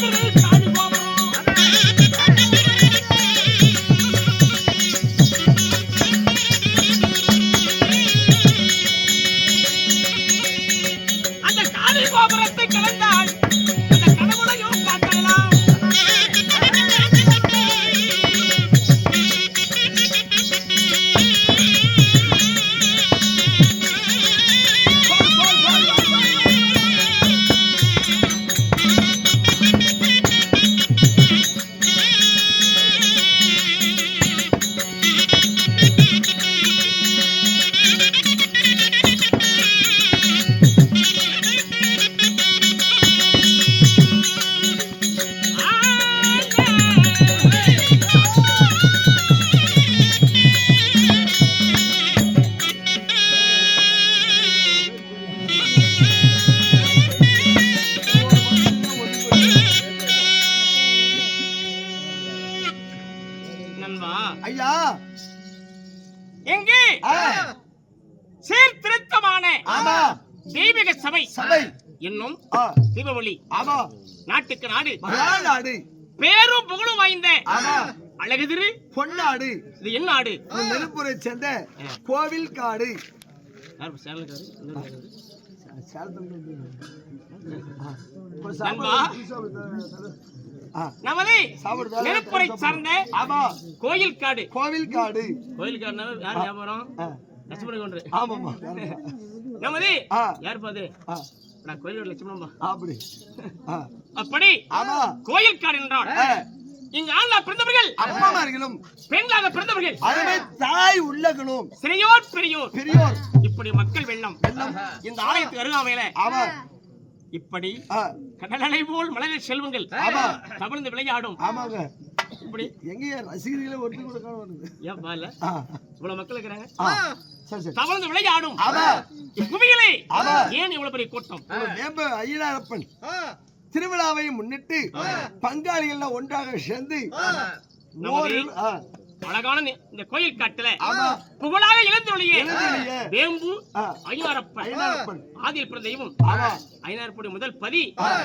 Thank you. தீபவழி ஆமா. நாட்டுக்கு நாடு. மகாநாடு பேரும் புகழும் வாய்ந்த அழகு திரு பொன்னாடு. இது என்ன நாடு. இது நெருப்புரை சேர்ந்த கோவில் காடு. நமது? நெருப்புரை சார்ந்த ஆமா. கோயில் காடு. கோவில் காடு. கோயில் காடுனா யார் வியாபாரம்? லட்சுமண கொண்டு ஆமாமா நமது ஆ. யார் பாது நான் கோயில் லட்சுமணம்பா அப்படி. ஆ, அப்படி ஆமா. கோயில் காடு என்றால் ஆ, இங்கு ஆண்களா பிறந்தவர்கள்? அம்மாமார்களும் பெண்களாக பிறந்தவர்கள். அதுவே தாய் உள்ளகளும் சிறையோர் பெரியோர். பெரியோர். இப்படி மக்கள் வெள்ளம். இந்த ஆலயத்துக்கு அருகாமையில ஆமா. இப்படி கடலலை போல் மலரில் செல்வங்கள். தவிர்ந்து விளையாடும். ஆமாங்க. இப்படி. எங்கேயா ரசிகர்களே ஒருத்தர் கூட காண வருது. ஏன் பால இவ்வளவு மக்கள் இருக்கிறாங்க. தவழ்ந்து விளையாடும். ஆமா இக்குவிகளே ஆமா. ஏன் இவ்வளவு பெரிய கூட்டம்? வேம்ப ஐயனாரப்பன் திருவிழாவை முன்னிட்டு பங்காளிகள் ஒன்றாக சேர்ந்து அழகான இந்த கோயில் காட்டுல ஆமா புகழாக இழந்தொழிய. வேம்பு ஐயாரப்பன் ஐயனாரப்பன் ஆதியில் பிறந்த தெய்வம் ஆமா. ஐநார்புடி முதல் பதி.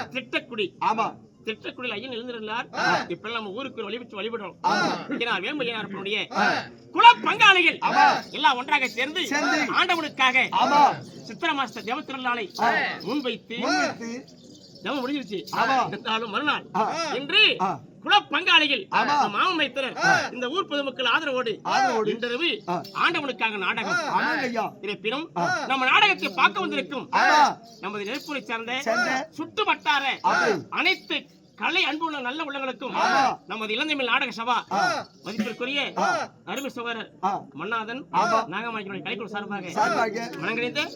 திட்டக்குடி. ஆமா. திட்டக்குடியில் ஐயன் எழுந்திருந்தார். இப்ப நம்ம ஊருக்கு வழிபட்டு வழிபடுறோம். வேம்பையனாருடைய குல பங்காளிகள் எல்லாம் ஒன்றாக சேர்ந்து. ஆண்டவனுக்காக சித்திர மாச தேவ திருநாளை முன்வைத்து தேவம் முடிஞ்சிருச்சு. மறுநாள் ஆ. குல பங்காளிகள் மைத்திரர் இந்த ஊர் பொதுமக்கள் ஆதரவோடு. இன்றிரவு ஆ. ஆண்டவனுக்காக நாடகம் இருப்பினும் நம்ம நாடகத்தை பார்க்க வந்திருக்கும் நமது நெருப்பூரை சார்ந்த சுட்டு வட்டார. அனைத்து கலை அன்புள்ள நல்ல உள்ளங்களுக்கும். நமது இளந்தமிழ் நாடக சபா மதிப்பிற்குரிய அருமை ஆ. மன்னாதன். நாகமாய்களுடைய கலைக்குழு சார்பாக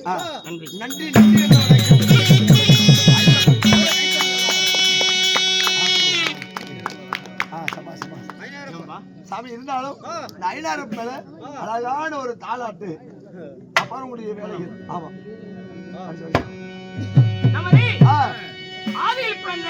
ஆ. நன்றி நன்றி சாமி இருந்தாலும் ஐநாயிரம் மேல அழகான ஒரு தாலாட்டு அப்புறம் உங்களுடைய வேலைகள். ஆமா. ஆ, ஆதியில் பிறந்த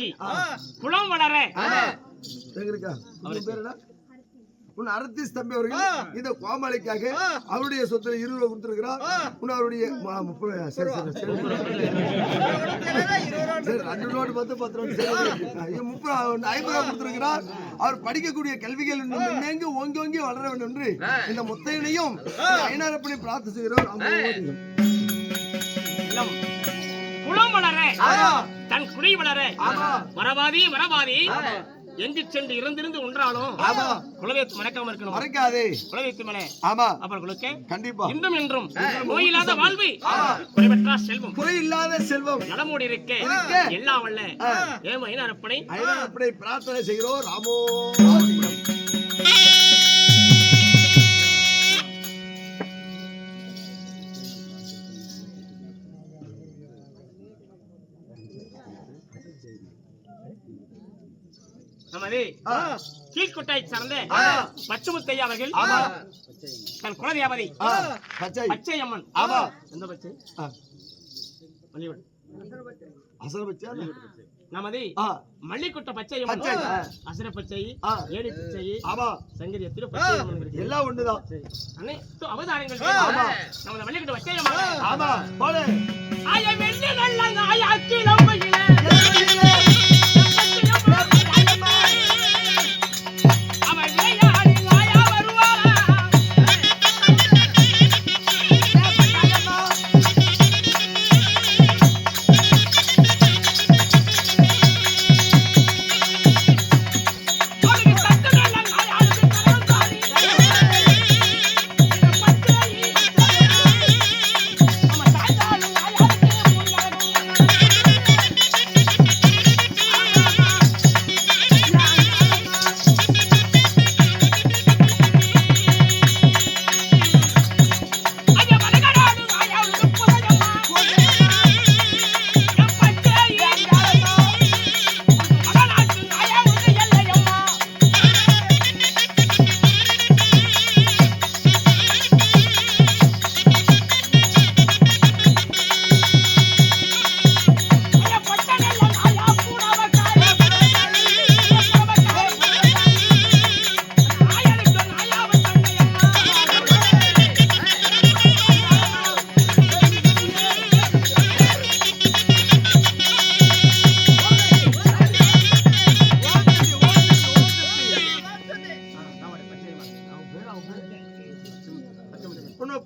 தன்ராஜி குளம் வளர. எங்க இருக்கா உங்க பேர் என்ன உன் அரத்திஸ் தம்பி அவர்கள் இந்த கோமாளிக்காக அவருடைய சொத்துல இருபது கொடுத்திருக்கிறார். உன் அவருடைய ம- முப்பது சரி சரி சரி. சரி ரெண்டு நோட்டு பத்து பத்து முப்பது ஐம்பது ரூபா கொடுத்திருக்கிறார். அவர் படிக்கக்கூடிய கல்விகள் இன்னும் ஓங்கி ஓங்கி வளர வேண்டும் என்று இந்த முத்தையனையும் ஐநாரப்படி பிரார்த்தி செய்கிறோம். குளம் வளர தன் குடி வளர வரவாதி வரவாதி எங்கு சென்று இருந்திருந்து ஒன்றாலும் குலதெய்வத்தை மறக்காம இருக்கணும். மறைக்காதே. குலதெய்வத்து மேலே. ஆமா குலுக்க. கண்டிப்பா. இன்றும் என்றும் நோயில்லாத வாழ்வு. குறைவற்றா செல்வம். குறை இல்லாத செல்வம். நலமோடு இருக்க. எல்லாம் வல்ல. ஏமா ஐநாரப்பனை ஐநாரப்படி பிரார்த்தனை செய்கிறோம். ராமோ. நமது கீழ்கொட்டாய் சார்ந்த. பச்சுமுத்தையா அவர்கள். தன் குலதேவதை பச்சை. அம்மன் ஆமா. எந்த பச்சை? அசல் பச்சை. நமது மல்லிக்குட்ட பச்சை. அசுர பச்சை. ஏடி பச்சை ஆமா. சங்கரி எத்திர பச்சை எல்லாம் ஒண்ணுதான். அனைத்து அவதாரங்கள். நமது மல்லிக்குட்ட பச்சை ஆமா. போடு. ஆய வெள்ளி நல்ல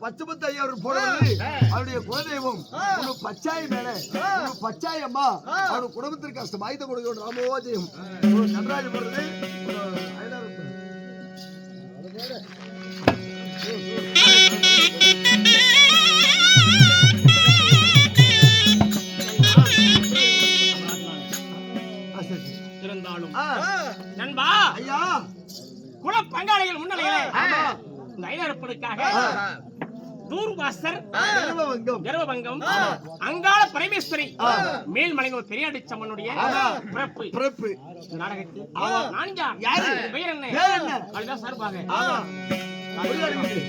உன்னை பச்சை பத்து ஐயா அவர் போறது அவருடைய குலதெய்வம். உன்னை பச்சாய் மேல. உன்னை பச்சாய் அம்மா அவர் குடும்பத்திற்கு கஷ்டம் ஆயுத கொடுக்க ராமோஜயம் ஒரு நடராஜ போறது ஒரு. இருந்தாலும். நண்பா! ஐயா. குல பங்காளிகள் முன்னிலையிலே இந்த ஐநரப்பனுக்காக தூர்வாசர் கர்வபங்கம் அங்காள பரமேஸ்வரி மேல்மலைங்க பெரியாடி சம்மனுடைய பிறப்பு பிறப்பு நாடகத்தில் நான்கா யாரு? பெயர் என்ன? அதுதான் சார்பாக ஆமா கொடியாடிக்கிட்டு.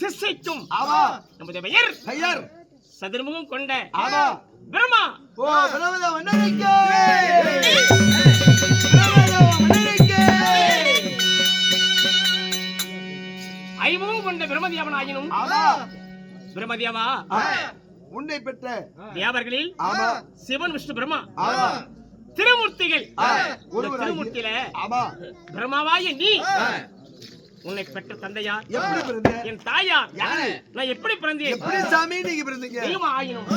சிஷ்யைக்கும் ஆமா. நமது பெயர் கையர் சதுர்முகம் கொண்ட ஆமா. பிரம்மா. ஓ பிரமத மன்னனுக்கு. ஐமுகம் கொண்ட பிரம்மதேவனாயினும் ஆமா. பிரம்மதேவா? ஆ, உன்னை பெற்ற. தேவர்களில் ஆமா. சிவன் விஷ்ணு பிரம்மா. ஆமா. திருமூர்த்திகள். ஒருவராகி- திருமூர்த்தியில ஆமா. பிரம்மாவாய நீ. உன்னை பெற்ற தந்தையார் எப்படி பிறந்த என் தாயார் யாரு? நான் எப்படி பிறந்தேன்? எப்படி சாமி நீங்க பிறந்தீங்க? ஆயினும்.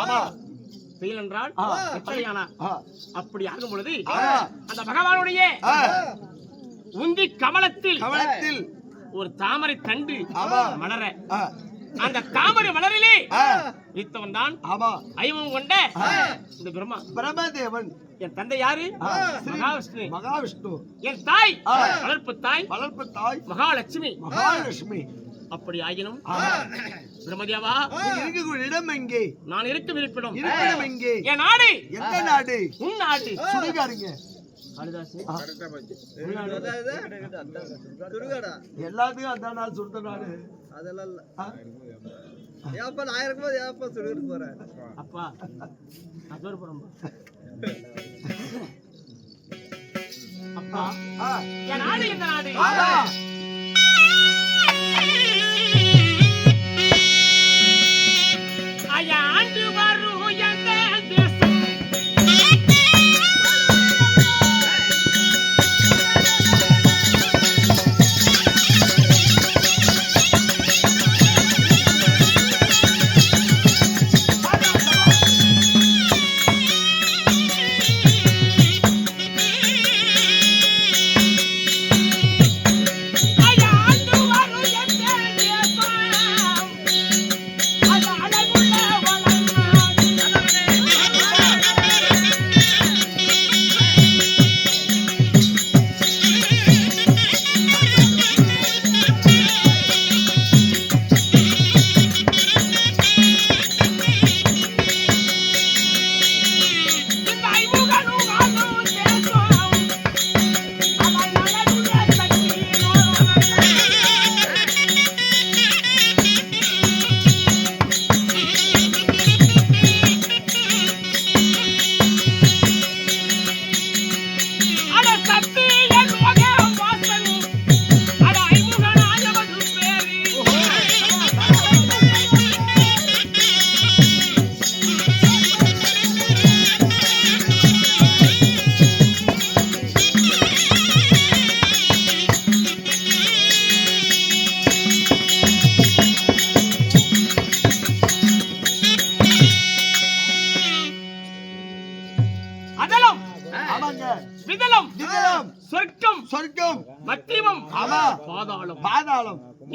ஆமா என்றால் அப்படி ஆகும் பொழுது. அந்த பகவானுடைய உந்தி கமலத்தில் கவனத்தில் ஒரு தாமரை தண்டு. மலர. அந்த தாமரை மலரிலே வித்தவன் தான் ஐவம் கொண்ட. இந்த பிரம்மா. பிரம்மதேவன். என் தந்தை யாரு? மகாவிஷ்ணு. மகாவிஷ்ணு. என் தாய். வளர்ப்பு தாய் வளர்ப்பு தாய் மகாலட்சுமி. மகாலட்சுமி. அப்படி ஆகினும் நீங்க இருக்கக்கூடிய இடம் எங்கே? நான் இருக்கும் இருப்பிடம். இருப்பிடம் எங்கே? என் நாடு. எந்த நாடு? உன் நாடு. சுடுகாடுங்க. காளிதாசு. எல்லாத்துக்கும் அதான் நாள் சுடுத்த நாடு அதெல்லாம்? ஏப்பா நான் இருக்கும்போது ஏப்பா சொல்லிட்டு போறேன் அப்பா நான் பேர் போறேன் அப்பா ஆ, என் நாடு எந்த நாடு?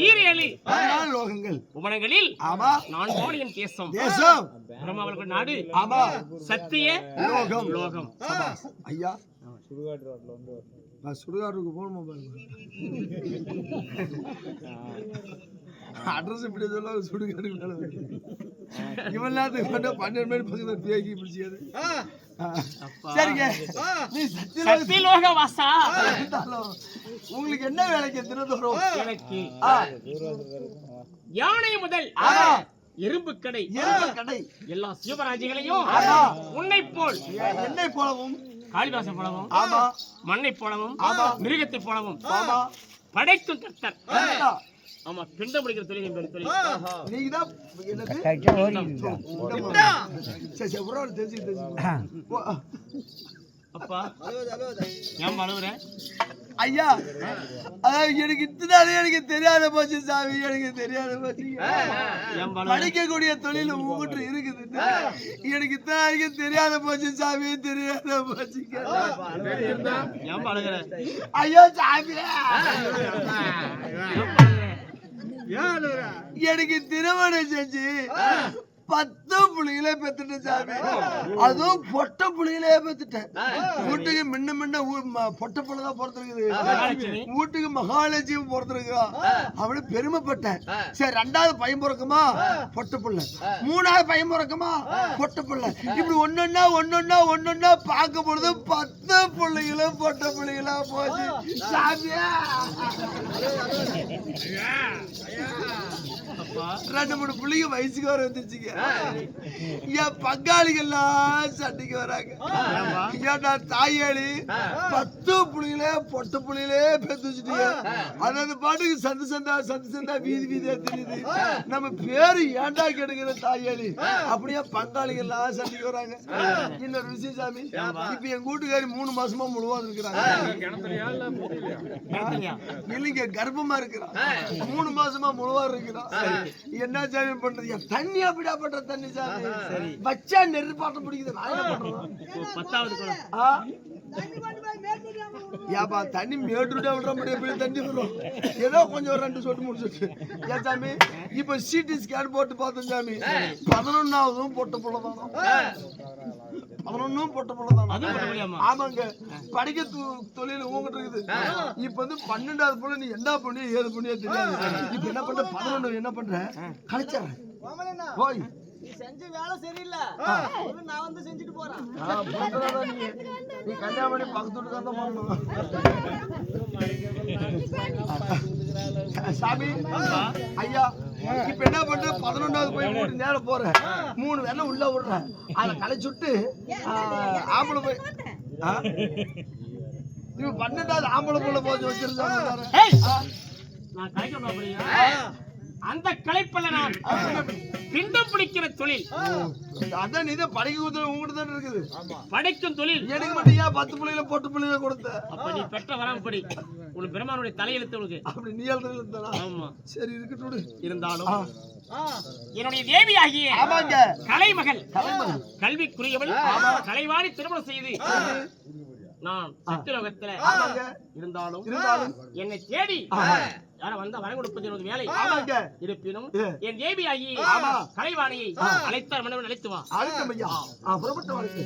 ஈரேழு பதினாலு லோகங்கள். புவனங்களில் ஆமா. நான் போனியன் தேசம். தேசம். பிரம்மாவர்கள் நாடு. ஆமா. சத்திய லோகம். லோகம். ஐயா. நான் சுடுகாட்டுக்கு போகணுமா பாருங்க. அட்ரஸ் இப்படி சொல்ல சுடுகாட்டுக்கு. இவன் நேரத்துக்கு மட்டும் பன்னெண்டு மணி பக்கத்துல பேக்கி பிடிச்சியாது சரிங்க. சத்தியலோக வாசா உங்களுக்கு என்ன வேலைக்கு தினந்தோறும்? எனக்கு யானை முதல். இரும்பு கடை. எருமை கடை. எல்லா சிவராஜிகளையும். உன்னை போல். என்னை போலவும். காளிதாசன் போலவும். ஆமா. மண்ணை போலவும். ஆமா. மிருகத்தை போலவும். ஆமா. படைக்கும் கர்த்தர். ஆமா பிண்டம் பிடிக்கிற தொழில் என்பது தொழில். நீங்க தான் எனக்கு சரி சரி ஒரு ஆள் தெரிஞ்சு தெரிஞ்சு. ஓ, அப்பா. ஏன் அழுவுற? ஐயா அதாவது எனக்கு இத்தனாலே எனக்கு தெரியாத போச்சு சாமி. எனக்கு தெரியாத போச்சு. படிக்கக்கூடிய தொழில் உங்ககிட்ட இருக்குது. எனக்கு இத்தனை தெரியாத போச்சு சாமி. தெரியாத போச்சு. ஐயோ சாமி. ஏன் அழுகுற எனக்கு திருமணம் செஞ்சு பத்து புள்ளிகளே பெத்துட்டேன் சாமி. அதுவும் பொட்டை புள்ளிகளே பெத்துட்டேன். வீட்டுக்கு முன்ன முன்ன பொட்டை புள்ள தான் பிறந்திருக்குது. வீட்டுக்கு மகாலட்சுமி பிறந்திருக்கா. அவளு பெருமைப்பட்டேன். சரி ரெண்டாவது பையன் பிறக்குமா? பொட்டை புள்ள. மூணாவது பையன் பிறக்குமா? பொட்டை புள்ள. இப்படி ஒன்னொன்னா ஒன்னொன்னா ஒன்னொன்னா பார்க்க பொழுது பத்து பிள்ளைகளும் பொட்டை பிள்ளைகளா போச்சு. சாமியா! ரெண்டு மூணு பிள்ளைங்க வயசுக்கு வர வந்துருச்சுங்க. என் பங்காளிகள்லாம் சண்டைக்கு வராங்க. ஏன்பா? ஏன்டா தாயாளி? பத்து புள்ளிகளே பொட்ட புள்ளிகளே பெத்து வச்சுட்டீங்க அது அந்த பாட்டுக்கு சந்து சந்தா சந்து சந்தா வீதி வீதியா தெரியுது. நம்ம பேரு ஏன்டா கெடுக்கிற தாயாளி? அப்படியே பங்காளிகள்லாம் சண்டைக்கு வராங்க. இன்னொரு விஷயம் சாமி இப்ப என் கூட்டுக்காரி மூணு மாசமா முழுவா இருக்கிறாங்க? இல்லைங்க கர்ப்பமா இருக்கிறான் மூணு மாசமா முழுவா இருக்கிறான் என்ன சாமி பண்றது? தண்ணி அப்படியா பண்ற தண்ணி சாமி? வச்சா நெருப்பாட்டம் பிடிக்குது. பத்தாவது? ஏப்பா தண்ணி மேட்டுட்டா விட முடியும் எப்படி தண்ணி வரும்? ஏதோ கொஞ்சம் ஒரு ரெண்டு சொட்டு மூணு சொட்டு. ஏன் சாமி? இப்ப சிடி ஸ்கேன் போட்டு பார்த்தோம் சாமி. பதினொன்னாவதும் பொட்ட புள்ள பதினொன்னும் பொட்ட பண்ண முடியாமா? ஆமாங்க. படிக்க து- தொழில் உங்ககிட்ட இருக்குது. இப்ப வந்து பன்னெண்டாவது புள்ள நீ என்ன பண்ணி ஏது பண்ணியோ தெரியாது? இப்ப என்ன பண்ற? பதினொன்னு என்ன பண்ற? கழிச்சிடுறேன் போய் நீ செஞ்ச வேலை சரியில்லை. நான் வந்து செஞ்சுட்டு போறேன். நீ. பண்ணி பக்கத்து வீட்டுக்கு தான் பண்ணணும் சாமி ஐயா இப்ப என்ன பண்ற பதினொன்றாவது போய் வீட்டு நேரம் போறேன். மூணு வேலை உள்ள விடுறேன். அதை களைச்சு விட்டு ஆ, ஆம்பளை போய்? இப்ப பன்னெண்டாவது ஆம்பளை புள்ள போச்சு வச்சிருந்தாங்க? அந்த கலைப்பல்ல நான் பிண்டம் பிடிக்கிற தொழில். அதான் தான் படிக்க கொடுத்து உங்ககிட்ட தான் இருக்குது. படைக்கும் தொழில். எனக்கு மட்டும் ஏன் பத்து பிள்ளைகளை பொட்டு பிள்ளைகளை கொடுத்த. அப்ப நீ பெற்ற வராம்படி உன் பெருமானுடைய தலையெழுத்து உனக்கு. அப்படி நீ எழுதுறதுல ஆமா. சரி இருக்கட்டும். இருந்தாலும். என்னுடைய தேவியாகிய ஆமாங்க. கலைமகள். கலைமகள். கல்விக்குரியவள் கலைவாணி திருமணம் செய்து நான் சத்தியலோகத்துல ஆமாங்க. இருந்தாலும் இருந்தாலும். என்னை தேடி. யாரும் வந்தா வரம் கொடுப்பது எனது வேலை? ஆமாங்க. இருப்பினும். என் தேவியாகி ஆமா. கலைவாணியை அழைத்தார் மன்னவன் அழைத்து வா. அழைத்தம் ஐயா ஆ, புறப்பட்ட வாழ்க்கை